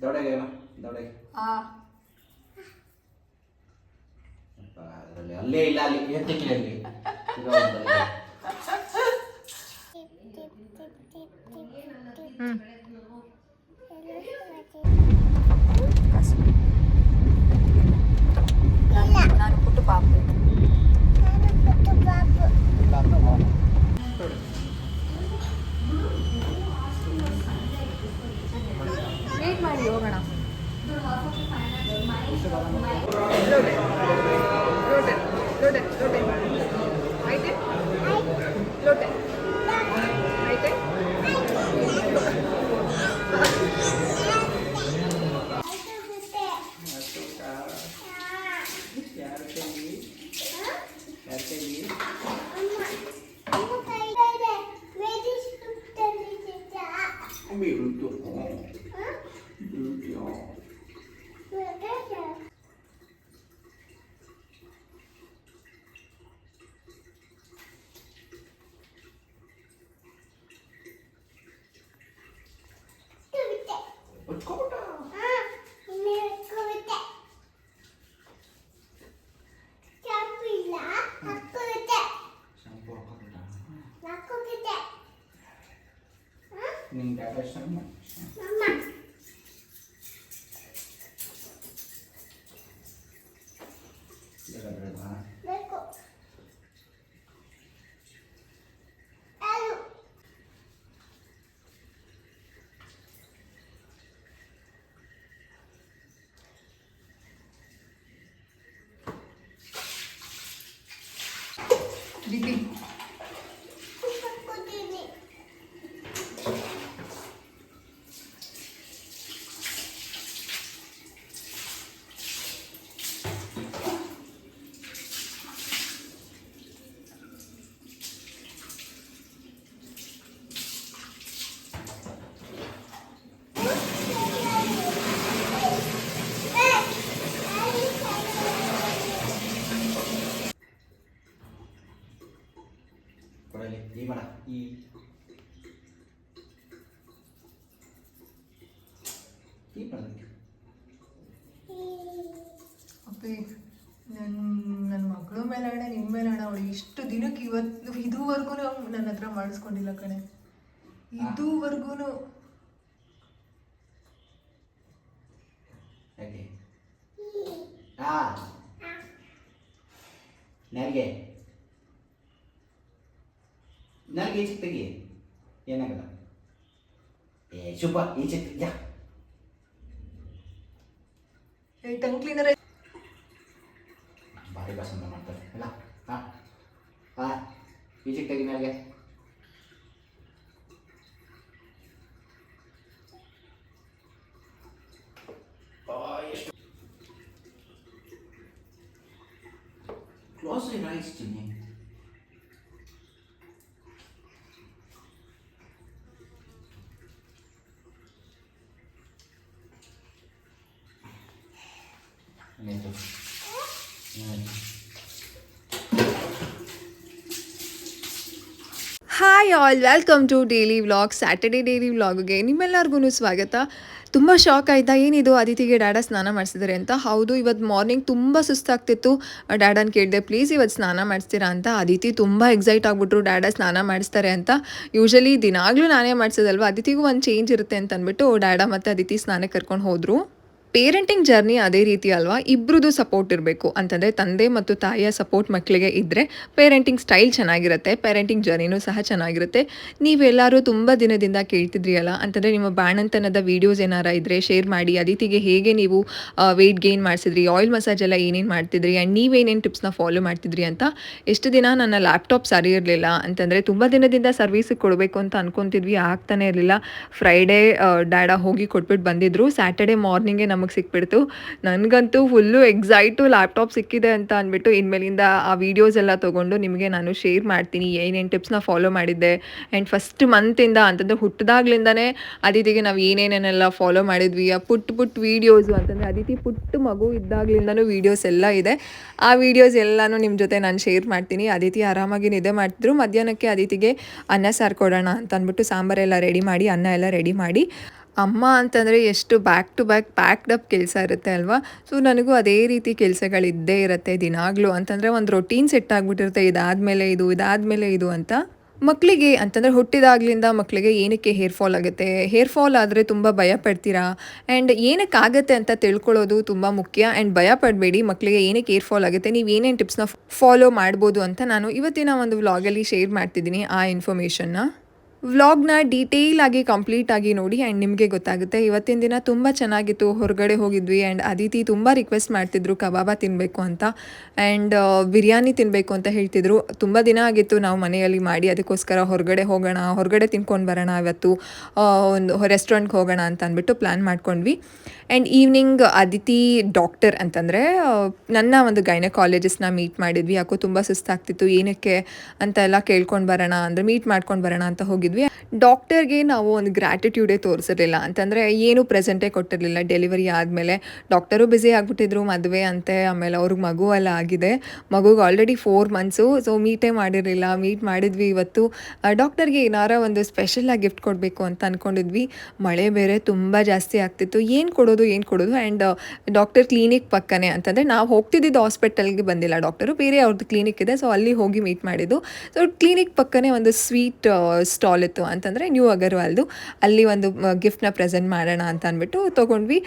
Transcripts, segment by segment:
ದೊಡ್ಡಗೆ ದೊಡ್ಡಗೆ ಆ ಅದರಲ್ಲಿ ಅಲ್ಲೇ ಇಲ್ಲ ಅಲ್ಲಿ ಎತ್ತಿಕ್ಕೆ la qua. Ecco. Di. ಮಾಡ ಈ ಈ ಮಾಡೋದಕ್ಕೆ ಅಪ್ಪಿ ನನ್ನ ನನ್ನ ಮಗಳು ಮೇಲೆ ಹಣ ನಿಮ್ಮ ಮೇಲೆ ಹಣ ಅವಳು ಇಷ್ಟು ದಿನಕ್ಕೆ ಇವತ್ತು ಇದುವರೆಗೂ ನನ್ನ ಹತ್ರ ಮಾಡಿಸ್ಕೊಂಡಿಲ್ಲ ಕಣೆ. ಇದುವರೆಗೂ ಯಾಕೆ? ನನಗೆ. ನನಗೆ ಈಚೆ ತೆಗಿ ಏನಾಗಲ್ಲ ಏ ಶುಭ ಈಚೆ ಯಾ ಟಂಗ್ ಕ್ಲೀನರ್ ಭಾರಿ ಪಸಂದ ಮಾಡ್ತಾರೆ ಅಲ್ಲ ಹಾಂ ಹಾಂ ಈಚೆ ತೆಗಿ ನನಗೆ ಎಷ್ಟು ಕ್ಲೋಸ್ rice Chinni hi all welcome to daily vlog Saturday daily ವ್ಲಾಗ್ಗೆ ನಿಮ್ಮೆಲ್ಲರಿಗೂ ಸ್ವಾಗತ. ತುಂಬ ಶಾಕ್ ಆಯಿತಾ, ಏನಿದು ಅದಿತಿಗೆ ಡ್ಯಾಡ ಸ್ನಾನ ಮಾಡಿಸಿದ್ದಾರೆ ಅಂತ? ಹೌದು ಇವತ್ತು ಮಾರ್ನಿಂಗ್ ತುಂಬ ಸುಸ್ತಾಗ್ತಿತ್ತು. ಡ್ಯಾಡನ್ ಕೇಳಿದೆ ಪ್ಲೀಸ್ ಇವತ್ತು ಸ್ನಾನ ಮಾಡಿಸ್ತೀರಾ ಅಂತ? ಅದಿತಿ ತುಂಬ ಎಕ್ಸೈಟ್ ಆಗಿಬಿಟ್ರು, ಡ್ಯಾಡ ಸ್ನಾನ ಮಾಡಿಸ್ತಾರೆ ಅಂತ. ಯೂಶಲಿ ದಿನಾಗಲೂ ನಾನೇ ಮಾಡಿಸೋದಲ್ವ? ಅದಿತಿಗೂ ಒಂದು ಚೇಂಜ್ ಇರುತ್ತೆ ಅಂತ ಅಂದ್ಬಿಟ್ಟು ಡ್ಯಾಡ ಮತ್ತು ಅದಿತಿ ಸ್ನಾನಕ್ಕೆ ಕರ್ಕೊಂಡು ಹೋದರು. ಪೇರೆಂಟಿಂಗ್ ಜರ್ನಿ ಅದೇ ರೀತಿ ಅಲ್ವಾ? ಇಬ್ಬರದ್ದು ಸಪೋರ್ಟ್ ಇರಬೇಕು. ಅಂತಂದರೆ ತಂದೆ ಮತ್ತು ತಾಯಿಯ ಸಪೋರ್ಟ್ ಮಕ್ಕಳಿಗೆ ಇದ್ದರೆ ಪೇರೆಂಟಿಂಗ್ ಸ್ಟೈಲ್ ಚೆನ್ನಾಗಿರುತ್ತೆ ಪೇರೆಂಟಿಂಗ್ ಜರ್ನಿನೂ ಸಹ ಚೆನ್ನಾಗಿರುತ್ತೆ. ನೀವೆಲ್ಲರೂ ತುಂಬ ದಿನದಿಂದ ಕೇಳ್ತಿದ್ರಿ ಅಲ್ಲ ಅಂತಂದರೆ ನಿಮ್ಮ ಬಾಣಂತನದ ವೀಡಿಯೋಸ್ ಏನಾರ ಇದ್ದರೆ ಶೇರ್ ಮಾಡಿ, ಅದಿತಿಗೆ ಹೇಗೆ ನೀವು ವೆಯ್ಟ್ ಗೇನ್ ಮಾಡಿಸಿದ್ರಿ ಆಯಿಲ್ ಮಸಾಜ್ ಎಲ್ಲ ಏನೇನು ಮಾಡ್ತಿದ್ರಿ ಆ್ಯಂಡ್ ನೀವೇನೇನು ಟಿಪ್ಸ್ನ ಫಾಲೋ ಮಾಡ್ತಿದ್ರಿ ಅಂತ ಎಷ್ಟು ದಿನ ನನ್ನ ಲ್ಯಾಪ್ಟಾಪ್ ಸರಿ ಇರಲಿಲ್ಲ, ಅಂತಂದರೆ ತುಂಬ ದಿನದಿಂದ ಸರ್ವಿಸಿಗೆ ಕೊಡಬೇಕು ಅಂತ ಅಂದ್ಕೊತಿದ್ವಿ ಆಗ್ತಾನೆ ಇರಲಿಲ್ಲ. ಫ್ರೈಡೇ ಡ್ಯಾಡ ಹೋಗಿ ಕೊಟ್ಬಿಟ್ಟು ಬಂದಿದ್ರು ಸ್ಯಾಟರ್ಡೆ ಮಾರ್ನಿಂಗೇ ನಮಗೆ ಸಿಕ್ಬಿಡ್ತು. ನನಗಂತೂ ಫುಲ್ಲು ಎಕ್ಸೈಟು ಲ್ಯಾಪ್ಟಾಪ್ ಸಿಕ್ಕಿದೆ ಅಂತ ಅಂದ್ಬಿಟ್ಟು ಇನ್ಮೇಲಿಂದ ಆ ವೀಡಿಯೋಸ್ ಎಲ್ಲ ತೊಗೊಂಡು ನಿಮಗೆ ನಾನು ಶೇರ್ ಮಾಡ್ತೀನಿ. ಏನೇನು ಟಿಪ್ಸ್ನ ಫಾಲೋ ಮಾಡಿದ್ದೆ. ಆ್ಯಂಡ್ ಫಸ್ಟ್ ಮಂತಿಂದ ಅಂತಂದರೆ ಹುಟ್ಟಿದಾಗ್ಲಿಂದನೇ ಅದಿತಿಗೆ ನಾವು ಏನೇನೇನೆಲ್ಲ ಫಾಲೋ ಮಾಡಿದ್ವಿ. ಆ ಪುಟ್ ಪುಟ್ ವೀಡಿಯೋಸು ಅಂತಂದರೆ ಅದಿತಿ ಪುಟ್ಟ ಮಗು ಇದ್ದಾಗ್ಲಿಂದನೂ ವೀಡಿಯೋಸ್ ಎಲ್ಲ ಇದೆ. ಆ ವೀಡಿಯೋಸ್ ಎಲ್ಲನೂ ನಿಮ್ಮ ಜೊತೆ ನಾನು ಶೇರ್ ಮಾಡ್ತೀನಿ. ಅದಿತಿ ಆರಾಮಾಗಿ ನಿದ್ದೆ ಮಾಡ್ತಿದ್ರು. ಮಧ್ಯಾಹ್ನಕ್ಕೆ ಅದಿತಿಗೆ ಅನ್ನ ಸಾರು ಕೊಡೋಣ ಅಂತ ಅಂದ್ಬಿಟ್ಟು ಸಾಂಬಾರೆಲ್ಲ ರೆಡಿ ಮಾಡಿ, ಅನ್ನ ಎಲ್ಲ ರೆಡಿ ಮಾಡಿ. ಅಮ್ಮ ಅಂತಂದರೆ ಎಷ್ಟು back to back packed up ಕೆಲಸ ಇರುತ್ತೆ ಅಲ್ವಾ? ಸೊ ನನಗೂ ಅದೇ ರೀತಿ ಕೆಲಸಗಳಿದ್ದೇ ಇರುತ್ತೆ ದಿನಾಗಲೂ. ಅಂತಂದರೆ ಒಂದು ರೊಟೀನ್ ಸೆಟ್ ಆಗಿಬಿಟ್ಟಿರುತ್ತೆ. ಇದಾದಮೇಲೆ ಇದು ಇದಾದಮೇಲೆ ಇದು ಅಂತ. ಮಕ್ಕಳಿಗೆ ಅಂತಂದರೆ ಹುಟ್ಟಿದಾಗ್ಲಿಂದ ಮಕ್ಕಳಿಗೆ ಏನಕ್ಕೆ ಹೇರ್ ಫಾಲ್ ಆಗುತ್ತೆ? ಹೇರ್ ಫಾಲ್ ಆದರೆ ತುಂಬ ಭಯ ಪಡ್ತೀರಾ? ಆ್ಯಂಡ್ ಆಗುತ್ತೆ ಅಂತ ತಿಳ್ಕೊಳ್ಳೋದು ತುಂಬ ಮುಖ್ಯ. ಆ್ಯಂಡ್ ಭಯ ಪಡಬೇಡಿ ಮಕ್ಕಳಿಗೆ ಏನಕ್ಕೆ ಹೇರ್ ಫಾಲ್ ಆಗುತ್ತೆ? ನೀವು ಏನೇನು ಟಿಪ್ಸ್ನ ಫಾಲೋ ಮಾಡ್ಬೋದು ಅಂತ ನಾನು ಇವತ್ತಿನ ಒಂದು ವ್ಲಾಗಲ್ಲಿ ಶೇರ್ ಮಾಡ್ತಿದ್ದೀನಿ ಆ ಇನ್ಫಾರ್ಮೇಷನ್ನ ವ್ಲಾಗ್ನ ಡೀಟೇಲ್ ಆಗಿ ಕಂಪ್ಲೀಟ್ ಆಗಿ ನೋಡಿ ಆ್ಯಂಡ್ ನಿಮಗೆ ಗೊತ್ತಾಗುತ್ತೆ. ಇವತ್ತಿನ ದಿನ ತುಂಬ ಚೆನ್ನಾಗಿತ್ತು. ಹೊರಗಡೆ ಹೋಗಿದ್ವಿ ಆ್ಯಂಡ್ ಅದಿತಿ ತುಂಬ ರಿಕ್ವೆಸ್ಟ್ ಮಾಡ್ತಿದ್ರು, ಕಬಾಬ ತಿನ್ನಬೇಕು ಅಂತ. ಆ್ಯಂಡ್ ಬಿರಿಯಾನಿ ತಿನ್ನಬೇಕು ಅಂತ ಹೇಳ್ತಿದ್ರು. ತುಂಬ ದಿನ ಆಗಿತ್ತು ನಾವು ಮನೆಯಲ್ಲಿ ಮಾಡಿ, ಅದಕ್ಕೋಸ್ಕರ ಹೊರಗಡೆ ಹೋಗೋಣ, ಹೊರಗಡೆ ತಿನ್ಕೊಂಡು ಬರೋಣ ಇವತ್ತು. ಒಂದು ರೆಸ್ಟೋರೆಂಟ್ಗೆ ಹೋಗೋಣ ಅಂತ ಅಂದ್ಬಿಟ್ಟು ಪ್ಲ್ಯಾನ್ ಮಾಡ್ಕೊಂಡ್ವಿ. ಆ್ಯಂಡ್ ಈವ್ನಿಂಗ್ ಅದಿತಿ ಡಾಕ್ಟರ್ ಅಂತಂದರೆ ನನ್ನ ಒಂದು ಗೈನಕಾಲಜಿಸ್ಟ್ನ ಮೀಟ್ ಮಾಡಿದ್ವಿ. ಯಾಕೋ ತುಂಬ ಸುಸ್ತಾಗ್ತಿತ್ತು. ಏನಕ್ಕೆ ಅಂತ ಎಲ್ಲ ಕೇಳ್ಕೊಂಡು ಬರೋಣ ಅಂದರೆ ಮೀಟ್ ಮಾಡ್ಕೊಂಡು ಬರೋಣ ಅಂತ ಹೋಗಿದ್ವಿ. ಡಾಕ್ಟರ್ಗೆ ನಾವು ಒಂದು ಗ್ರ್ಯಾಟಿಟ್ಯೂಡೇ ತೋರಿಸಿರಲಿಲ್ಲ. ಅಂತಂದರೆ ಏನು ಪ್ರೆಸೆಂಟೇ ಕೊಟ್ಟಿರಲಿಲ್ಲ. ಡೆಲಿವರಿ ಆದಮೇಲೆ ಡಾಕ್ಟರು ಬ್ಯುಸಿ ಆಗಿಬಿಟ್ಟಿದ್ರು ಮದುವೆ ಅಂತೆ. ಆಮೇಲೆ ಅವ್ರಿಗೆ ಮಗು ಎಲ್ಲ ಆಗಿದೆ. ಮಗುಗೆ ಆಲ್ರೆಡಿ ಫೋರ್ ಮಂತ್ಸು ಸೊ ಮೀಟೇ ಮಾಡಿರಲಿಲ್ಲ. ಮೀಟ್ ಮಾಡಿದ್ವಿ ಇವತ್ತು. ಡಾಕ್ಟರ್ಗೆ ಏನಾರ ಒಂದು ಸ್ಪೆಷಲಾಗಿ ಗಿಫ್ಟ್ ಕೊಡಬೇಕು ಅಂತ ಅಂದ್ಕೊಂಡಿದ್ವಿ ಮಳೆ ಬೇರೆ ತುಂಬ ಜಾಸ್ತಿ ಆಗ್ತಿತ್ತು. ಏನು ಕೊಡೋದು ಏನು ಕೊಡೋದು? ಆ್ಯಂಡ್ ಡಾಕ್ಟರ್ ಕ್ಲಿನಿಕ್ ಪಕ್ಕನೇ ಅಂತಂದರೆ ನಾವು ಹೋಗ್ತಿದ್ದಿದ್ದು ಹಾಸ್ಪಿಟಲ್ಗೆ ಬಂದಿಲ್ಲ. ಡಾಕ್ಟರು ಬೇರೆ ಅವ್ರದ್ದು ಕ್ಲಿನಿಕ್ ಇದೆ. ಸೊ ಅಲ್ಲಿ ಹೋಗಿ ಮೀಟ್ ಮಾಡಿದ್ದು. ಸೊ ಕ್ಲಿನಿಕ್ ಪಕ್ಕನೇ ಒಂದು ಸ್ವೀಟ್ ಸ್ಟಾಲ್ ಇತ್ತು ಅಂತಂದರೆ ನ್ಯೂ ಅಗರ್ವಾಲ್ದು ಅಲ್ಲಿ ಒಂದು ಗಿಫ್ಟ್ನ ಪ್ರೆಸೆಂಟ್ ಮಾಡೋಣ ಅಂತ ಅಂದ್ಬಿಟ್ಟು ತೊಗೊಂಡ್ವಿ.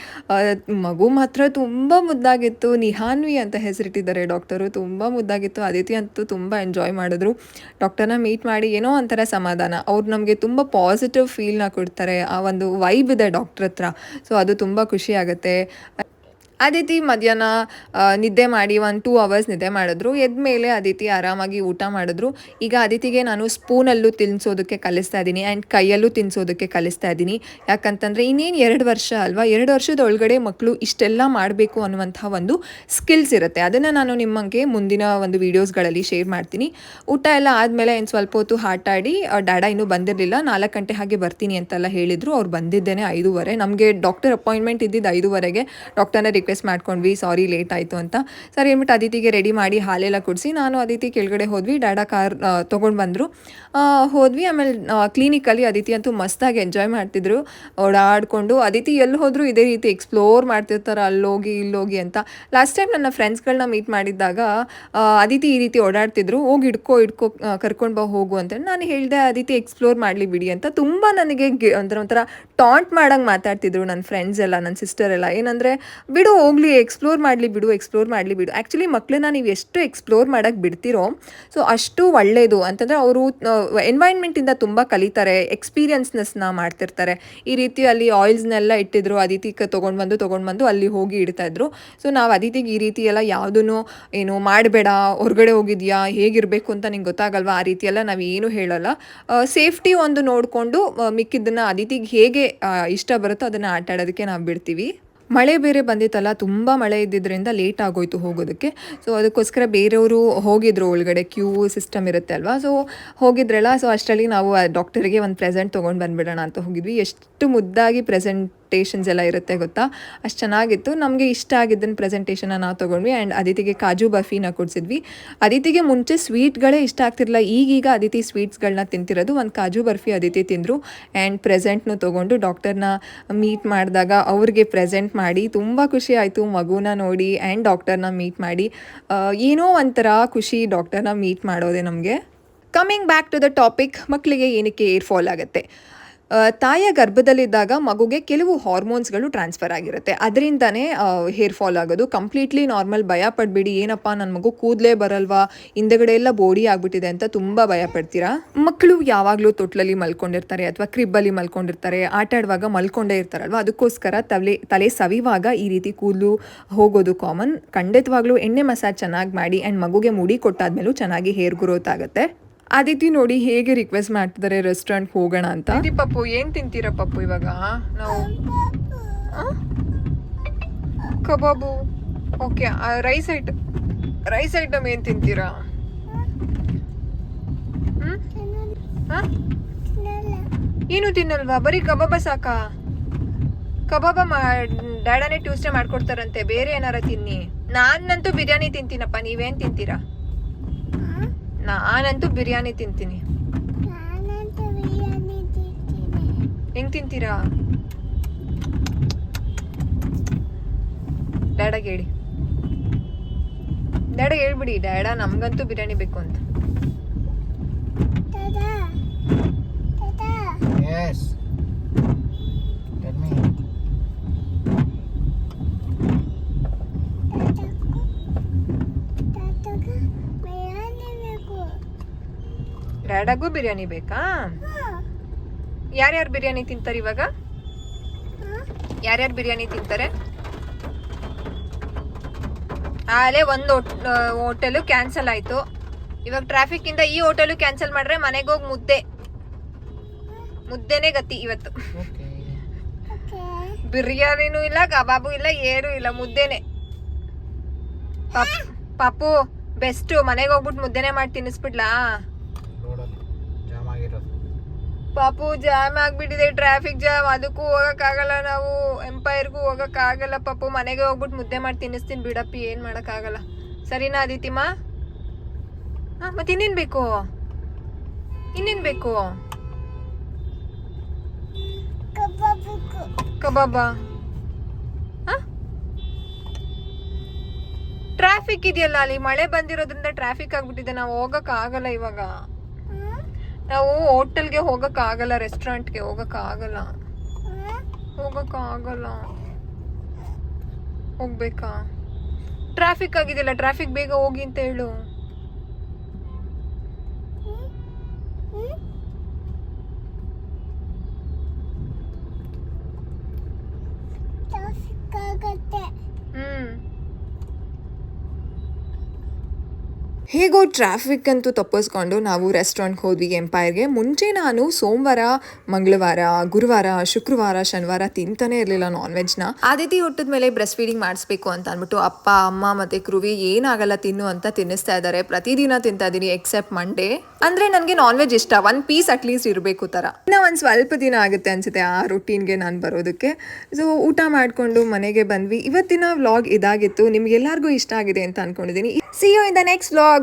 ಮಗು ಮಾತ್ರ ತುಂಬ ಮುದ್ದಾಗಿತ್ತು. ನಿಹಾನ್ವಿ ಅಂತ ಹೆಸರಿಟ್ಟಿದ್ದಾರೆ ಡಾಕ್ಟರು. ತುಂಬ ಮುದ್ದಾಗಿತ್ತು. ಅದಿತಿ ಅಂತೂ ತುಂಬ ಎಂಜಾಯ್ ಮಾಡಿದ್ರು. ಡಾಕ್ಟರ್ನ ಮೀಟ್ ಮಾಡಿ ಏನೋ ಒಂಥರ ಸಮಾಧಾನ. ಅವ್ರು ನಮಗೆ ತುಂಬ ಪಾಸಿಟಿವ್ ಫೀಲ್ನ ಕೊಡ್ತಾರೆ. ಆ ಒಂದು ವೈಬ್ ಇದೆ ಡಾಕ್ಟ್ರ್ ಹತ್ರ. ಸೊ ಅದು ತುಂಬ ಖುಷಿ ಆಗುತ್ತೆ. ಅದಿತಿ ಮಧ್ಯಾಹ್ನ ನಿದ್ದೆ ಮಾಡಿ ಒಂದು ಟೂ ಅವರ್ಸ್ ನಿದ್ದೆ ಮಾಡಿದ್ರು. ಎದ್ಮೇಲೆ ಅದಿತಿ ಆರಾಮಾಗಿ ಊಟ ಮಾಡಿದ್ರು. ಈಗ ಅದಿತಿಗೆ ನಾನು ಸ್ಪೂನಲ್ಲೂ ತಿನ್ನಿಸೋದಕ್ಕೆ ಕಲಿಸ್ತಾ ಇದ್ದೀನಿ ಆ್ಯಂಡ್ ಕೈಯಲ್ಲೂ ತಿನ್ನಿಸೋದಕ್ಕೆ ಕಲಿಸ್ತಾ ಇದ್ದೀನಿ. ಯಾಕಂತಂದರೆ ಇನ್ನೇನು ಎರಡು ವರ್ಷ ಅಲ್ವಾ? ಎರಡು ವರ್ಷದ ಒಳಗಡೆ ಮಕ್ಕಳು ಇಷ್ಟೆಲ್ಲ ಮಾಡಬೇಕು ಅನ್ನುವಂಥ ಒಂದು ಸ್ಕಿಲ್ಸ್ ಇರುತ್ತೆ. ಅದನ್ನು ನಾನು ನಿಮಗೆ ಮುಂದಿನ ಒಂದು ವೀಡಿಯೋಸ್ಗಳಲ್ಲಿ ಶೇರ್ ಮಾಡ್ತೀನಿ. ಊಟ ಎಲ್ಲ ಆದಮೇಲೆ ಇನ್ನು ಸ್ವಲ್ಪ ಹೊತ್ತು ಆಟಾಡಿ ಡ್ಯಾಡ ಇನ್ನೂ ಬಂದಿರಲಿಲ್ಲ. ನಾಲ್ಕು ಗಂಟೆ ಹಾಗೆ ಬರ್ತೀನಿ ಅಂತೆಲ್ಲ ಹೇಳಿದರು. ಅವ್ರು ಬಂದಿದ್ದೇನೆ ಐದೂವರೆ. ನಮಗೆ ಡಾಕ್ಟರ್ ಅಪಾಯಿಂಟ್ಮೆಂಟ್ ಇದ್ದಿದ್ದು ಐದೂವರೆಗೆ. ಡಾಕ್ಟರ್ನ ರಿಕ್ವೆಸ್ಟ್ ಮಾಡ್ಕೊಂಡ್ವಿ ಸಾರಿ ಲೇಟ್ ಆಯಿತು ಅಂತ. ಸರ್ ಹೇಳ್ಬಿಟ್ಟು ಅದಿತಿಗೆ ರೆಡಿ ಮಾಡಿ ಹಾಲೆಲ್ಲ ಕುಡಿಸಿ ನಾನು ಅದಿತಿ ಕೆಳಗಡೆ ಹೋದ್ವಿ ಡಾಡಾ ಕಾರ್ ತೊಗೊಂಡು ಬಂದರು. ಹೋದ್ವಿ, ಆಮೇಲೆ ಕ್ಲಿನಿಕಲ್ಲಿ ಅದಿತಿ ಅಂತೂ ಮಸ್ತಾಗಿ ಎಂಜಾಯ್ ಮಾಡ್ತಿದ್ರು. ಓಡಾಡಿಕೊಂಡು, ಅದಿತಿ ಎಲ್ಲಿ ಹೋದರೂ ಇದೇ ರೀತಿ ಎಕ್ಸ್ಪ್ಲೋರ್ ಮಾಡ್ತಿರ್ತಾರೆ, ಅಲ್ಲೋಗಿ, ಇಲ್ಲೋಗಿ ಅಂತ. ಲಾಸ್ಟ್ ಟೈಮ್ ನನ್ನ ಫ್ರೆಂಡ್ಸ್ಗಳನ್ನ ಮೀಟ್ ಮಾಡಿದ್ದಾಗ ಅದಿತಿ ಈ ರೀತಿ ಓಡಾಡ್ತಿದ್ರು, ಹೋಗಿ ಇಡ್ಕೋ ಇಡ್ಕೋ ಕರ್ಕೊಂಡು ಬಾ, ಹೋಗು ಅಂತ ನಾನು ಹೇಳಿದೆ, ಅದಿತಿ ಎಕ್ಸ್ಪ್ಲೋರ್ ಮಾಡಲಿ ಬಿಡಿ ಅಂತ. ತುಂಬ ನನಗೆ ಒಂಥರ ಒಂಥರ ಟಾಂಟ್ ಮಾಡಂಗೆ ಮಾತಾಡ್ತಿದ್ರು ನನ್ನ ಫ್ರೆಂಡ್ಸ್ ಎಲ್ಲ, ನನ್ನ ಸಿಸ್ಟರ್ ಎಲ್ಲ. ಏನಂದರೆ, ಬಿಡು ಹೋಗ್ಲಿ ಎಕ್ಸ್ಪ್ಲೋರ್ ಮಾಡಲಿ ಬಿಡು ಎಕ್ಸ್ಪ್ಲೋರ್ ಮಾಡಲಿ ಬಿಡು. ಆ್ಯಕ್ಚುಲಿ ಮಕ್ಕಳನ್ನ ನೀವು ಎಷ್ಟು ಎಕ್ಸ್ಪ್ಲೋರ್ ಮಾಡೋಕ್ಕೆ ಬಿಡ್ತೀರೋ ಸೊ ಅಷ್ಟು ಒಳ್ಳೆಯದು ಅಂತಂದರೆ ಅವರು ಎನ್ವೈರ್ನ್ಮೆಂಟಿಂದ ತುಂಬ ಕಲಿತಾರೆ ಎಕ್ಸ್ಪೀರಿಯನ್ಸ್ನೆಸ್ನ ಮಾಡ್ತಿರ್ತಾರೆ. ಈ ರೀತಿ ಅಲ್ಲಿ ಆಯಿಲ್ಸ್ನೆಲ್ಲ ಇಟ್ಟಿದ್ರು ಅದಿತಿಗೆ ತೊಗೊಂಡು ಬಂದು ತೊಗೊಂಡು ಬಂದು ಅಲ್ಲಿ ಹೋಗಿ ಇಡ್ತಾ ಇದ್ರು. ಸೊ ನಾವು ಅದಿತಿಗೆ ಈ ರೀತಿ ಎಲ್ಲ ಯಾವುದೂ ಏನು ಮಾಡಬೇಡ, ಹೊರಗಡೆ ಹೋಗಿದ್ಯಾ, ಹೇಗಿರಬೇಕು ಅಂತ ನಿಂಗೆ ಗೊತ್ತಾಗಲ್ವಾ? ಆ ರೀತಿ ಎಲ್ಲ ನಾವು ಏನು ಹೇಳಲ್ಲ. ಸೇಫ್ಟಿ ಒಂದು ನೋಡಿಕೊಂಡು ಮಿಕ್ಕಿದ್ದನ್ನು ಅದಿತಿಗೆ ಹೇಗೆ ಇಷ್ಟ ಬರುತ್ತೋ ಅದನ್ನು ಆಟ ಆಡೋದಕ್ಕೆ ನಾವು ಬಿಡ್ತೀವಿ. ಮಳೆ ಬೇರೆ ಬಂದಿತ್ತಲ್ಲ, ತುಂಬ ಮಳೆ ಇದ್ದಿದ್ದರಿಂದ ಲೇಟ್ ಆಗೋಯ್ತು ಹೋಗೋದಕ್ಕೆ. ಸೊ ಅದಕ್ಕೋಸ್ಕರ ಬೇರೆಯವರು ಹೋಗಿದ್ರು, ಒಳಗಡೆ ಕ್ಯೂ ಸಿಸ್ಟಮ್ ಇರುತ್ತೆ ಅಲ್ವಾ? ಸೊ ಹೋಗಿದ್ರಲ್ಲ ಸೊ ಅಷ್ಟರಲ್ಲಿ ನಾವು ಡಾಕ್ಟರ್ಗೆ ಒಂದು ಪ್ರೆಸೆಂಟ್ ತೊಗೊಂಡು ಬಂದುಬಿಡೋಣ ಅಂತ ಹೋಗಿದ್ವಿ. ಎಷ್ಟು ಮುದ್ದಾಗಿ ಪ್ರೆಸೆಂಟೇಷನ್ಸ್ ಎಲ್ಲ ಇರುತ್ತೆ ಗೊತ್ತಾ? ಅಷ್ಟು ಚೆನ್ನಾಗಿತ್ತು. ನಮಗೆ ಇಷ್ಟ ಆಗಿದ್ದನ್ನು ಪ್ರೆಸೆಂಟೇಷನ್ನ ನಾವು ತೊಗೊಂಡ್ವಿ. ಆ್ಯಂಡ್ ಅದಿತಿಗೆ ಕಾಜು ಬಫಿನ ಕೊಡಿಸಿದ್ವಿ. ಅದಿತಿಗೆ ಮುಂಚೆ ಸ್ವೀಟ್ಗಳೇ ಇಷ್ಟ ಆಗ್ತಿರಲಿಲ್ಲ. ಈಗೀಗ ಅದಿತಿ ಸ್ವೀಟ್ಸ್ಗಳನ್ನ ತಿಂತಿರೋದು ಒಂದು ಕಾಜು ಬರ್ಫಿ ಅದಿತಿ ತಿಂದರು. ಆ್ಯಂಡ್ ಪ್ರೆಸೆಂಟ್ನು ತೊಗೊಂಡು ಡಾಕ್ಟರ್ನ ಮೀಟ್ ಮಾಡಿದಾಗ ಅವ್ರಿಗೆ ಪ್ರೆಸೆಂಟ್ ಮಾಡಿ ತುಂಬ ಖುಷಿ ಆಯಿತು. ಮಗುನ ನೋಡಿ ಆ್ಯಂಡ್ ಡಾಕ್ಟರ್ನ ಮೀಟ್ ಮಾಡಿ. ಏನೋ ಒಂಥರ ಖುಷಿ ಡಾಕ್ಟರ್ನ ಮೀಟ್ ಮಾಡೋದೆ ನಮಗೆ. Coming back to the topic ಮಕ್ಕಳಿಗೆ ಏನಕ್ಕೆ ಏರ್ ಫಾಲ್ ಆಗುತ್ತೆ? ತಾಯಿಯ ಗರ್ಭದಲ್ಲಿದ್ದಾಗ ಮಗುಗೆ ಕೆಲವು ಹಾರ್ಮೋನ್ಸ್ಗಳು ಟ್ರಾನ್ಸ್ಫರ್ ಆಗಿರುತ್ತೆ. ಅದರಿಂದನೇ ಹೇರ್ ಫಾಲ್ ಆಗೋದು. ಕಂಪ್ಲೀಟ್ಲಿ ನಾರ್ಮಲ್ ಭಯ ಪಡಬೇಡಿ. ಏನಪ್ಪ ನನ್ನ ಮಗು ಕೂದಲೇ ಬರಲ್ವಾ? ಹಿಂದೆಗಡೆ ಎಲ್ಲ ಬೋಡಿ ಆಗಿಬಿಟ್ಟಿದೆ ಅಂತ ತುಂಬ ಭಯ ಪಡ್ತೀರಾ? ಮಕ್ಕಳು ಯಾವಾಗಲೂ ತೊಟ್ಲಲ್ಲಿ ಮಲ್ಕೊಂಡಿರ್ತಾರೆ ಅಥವಾ ಕ್ರಿಬ್ಬಲ್ಲಿ ಮಲ್ಕೊಂಡಿರ್ತಾರೆ. ಆಟ ಆಡುವಾಗ ಮಲ್ಕೊಂಡೇ ಇರ್ತಾರಲ್ವ? ಅದಕ್ಕೋಸ್ಕರ ತಲೆ ತಲೆ ಸವಿವಾಗ ಈ ರೀತಿ ಕೂದಲು ಹೋಗೋದು ಕಾಮನ್ ಖಂಡಿತವಾಗ್ಲೂ ಎಣ್ಣೆ ಮಸಾಜ್ ಚೆನ್ನಾಗಿ ಮಾಡಿ ಆ್ಯಂಡ್ ಮಗುಗೆ ಮುಡಿ ಕೊಟ್ಟಾದ್ಮೇಲೂ ಚೆನ್ನಾಗಿ ಹೇರ್ ಗ್ರೋತ್ ಆಗುತ್ತೆ. ಆದಿತಿ ನೋಡಿ ಹೇಗೆ ರಿಕ್ವೆಸ್ಟ್ ಮಾಡ್ತಿದ್ದಾರೆ ರೆಸ್ಟೋರೆಂಟ್ ಹೋಗೋಣ ಅಂತ. ಪಪ್ಪು, ಏನ್ ತಿಂತೀರ ಪಪ್ಪು ಇವಾಗ? ನಾವು? ಕಬಾಬು. ಓಕೆ ರೈಸ್ ಐಟ್ ರೈಸ್ ಐಟಮ್ ಏನ್ ತಿಂತೀರಾ? ಏನು ತಿನ್ನಲ್ವಾ? ಬರೀ ಕಬಾಬ ಸಾಕಾ? ಕಬಾಬ ಡ್ಯಾಡನೇ ಟ್ಯೂಸ್ಡೇ ಮಾಡ್ಕೊಡ್ತಾರಂತೆ. ಬೇರೆ ಏನಾರ ತಿನ್ನಿ. ನಾನಂತೂ ಬಿರಿಯಾನಿ ತಿಂತೀನಪ್ಪ. ನೀವೇನ್ ತಿಂತೀರಾ? ನಾನಂತೂ ಬಿರಿಯಾನಿ ತಿಂತೀನಿ. ಹೆಂಗ್ ತಿಂತೀರಾ? ಡ್ಯಾಡಾಗ ಹೇಳಿ ಡ್ಯಾಡಾಗ ಹೇಳ್ಬಿಡಿ ಡ್ಯಾಡ ನಮ್ಗಂತೂ ಬಿರಿಯಾನಿ ಬೇಕು ಅಂತ. ಡ್ಯಾಡಾಗೂ ಬಿರಿಯಾನಿ ಬೇಕಾ? ಯಾರ್ಯಾರು ಬಿರಿಯಾನಿ ತಿಂತಾರೆ ಇವಾಗ? ಯಾರ್ಯಾರು ಬಿರಿಯಾನಿ ತಿಂತಾರೆ? ಅಲ್ಲೇ ಒಂದು ಹೋಟೆಲು ಕ್ಯಾನ್ಸಲ್ ಆಯ್ತು. ಇವಾಗ ಟ್ರಾಫಿಕ್ ಇಂದ ಈ ಹೋಟೆಲು ಕ್ಯಾನ್ಸಲ್ ಮಾಡ್ರೆ ಮನೆಗೆ ಹೋಗಿ ಮುದ್ದೆ. ಮುದ್ದೆನೇ ಗತಿ ಇವತ್ತು. ಬಿರಿಯಾನಿನೂ ಇಲ್ಲ ಕಬಾಬು ಇಲ್ಲ ಏನೂ ಇಲ್ಲ ಮುದ್ದೆನೆ. ಪಾಪ್- ಪಾಪು ಬೆಸ್ಟ್ ಮನೆಗೆ ಹೋಗ್ಬಿಟ್ಟು ಮುದ್ದೆನೆ ಮಾಡಿ ತಿನ್ನಿಸ್ಬಿಡ್ಲಾ? ಪಾಪು ಜಾಮ್ ಆಗ್ಬಿಟ್ಟಿದೆ ಟ್ರಾಫಿಕ್ ಜಾಮ್ ಅದಕ್ಕೂ ಹೋಗಕ್ಕಾಗಲ್ಲ ನಾವು. ಎಂಪೈರ್ಗೂ ಹೋಗಕ್ಕಾಗಲ್ಲ ಪಾಪು. ಮನೆಗೆ ಹೋಗ್ಬಿಟ್ಟು ಮುದ್ದೆ ಮಾಡಿ ತಿನ್ನಿಸ್ತೀನಿ ಬಿಡಪ್ಪಿ, ಏನು ಮಾಡೋಕ್ಕಾಗಲ್ಲ. ಸರಿನಾ ಅದಿತಿಮ್ಮ ಹಾಂ, ಮತ್ತೆ ಇನ್ನೇನು ಬೇಕು? ಇನ್ನೇನು ಬೇಕು? ಕಬಾಬ. ಟ್ರಾಫಿಕ್ ಇದೆಯಲ್ಲ ಅಲ್ಲಿ? ಮಳೆ ಬಂದಿರೋದ್ರಿಂದ ಟ್ರಾಫಿಕ್ ಆಗ್ಬಿಟ್ಟಿದೆ. ನಾವು ಹೋಗಕ್ ಆಗಲ್ಲ ಇವಾಗ. ನಾವು ಹೋಟೆಲ್ಗೆ ಹೋಗಕ್ ಆಗಲ್ಲ ರೆಸ್ಟೋರೆಂಟ್ಗೆ ಹೋಗಕ್ ಆಗಲ್ಲ ಹೋಗ್ಬೇಕಾ ಟ್ರಾಫಿಕ್ ಆಗಿದೆಯಲ್ಲ ಟ್ರಾಫಿಕ್ ಬೇಗ ಹೋಗಿ ಅಂತ ಹೇಳು. ಹೇಗೋ ಟ್ರಾಫಿಕ್ ಅಂತೂ ತಪ್ಪಿಸ್ಕೊಂಡು ನಾವು ರೆಸ್ಟೋರೆಂಟ್ಗೆ ಹೋದ್ವಿ ಎಂಪೈರ್ಗೆ ಮುಂಚೆ ನಾನು ಸೋಮವಾರ, ಮಂಗಳವಾರ, ಗುರುವಾರ, ಶುಕ್ರವಾರ, ಶನಿವಾರ ತಿಂತಾನೆ ಇರಲಿಲ್ಲ ನಾನ್ ವೆಜ್ನ ಆದಿತಿ ಹುಟ್ಟಿದ ಮೇಲೆ ಬ್ರೆಸ್ಟ್ ಫೀಡಿಂಗ್ ಮಾಡಿಸ್ಬೇಕು ಅಂತ ಅಂದ್ಬಿಟ್ಟು ಅಪ್ಪ, ಅಮ್ಮ ಮತ್ತೆ ಕೃವಿ ಏನಾಗಲ್ಲ ತಿನ್ನು ಅಂತ ತಿನ್ನಿಸ್ತಾ ಇದ್ದಾರೆ. ಪ್ರತಿದಿನ ತಿಂತಾ ಇದೀನಿ ಎಕ್ಸೆಪ್ಟ್ ಮಂಡೇ ಅಂದ್ರೆ ನನಗೆ ನಾನ್ ವೆಜ್ ಇಷ್ಟ ಒಂದ್ ಪೀಸ್ ಅಟ್ಲೀಸ್ಟ್ ಇರಬೇಕು ತರ. ಇನ್ನ ಒಂದ್ ಸ್ವಲ್ಪ ದಿನ ಆಗುತ್ತೆ ಅನ್ಸುತ್ತೆ ಆ ರುಟೀನ್ಗೆ ನಾನು ಬರೋದಕ್ಕೆ. ಸೊ ಊಟ ಮಾಡ್ಕೊಂಡು ಮನೆಗೆ ಬಂದ್ವಿ. ಇವತ್ತಿನ ವ್ಲಾಗ್ ಇದಾಗಿತ್ತು. ನಿಮ್ಗೆಲ್ಲರಿಗೂ ಇಷ್ಟ ಆಗಿದೆ ಅಂತ ಅನ್ಕೊಂಡಿದೀನಿ. See you in the next vlog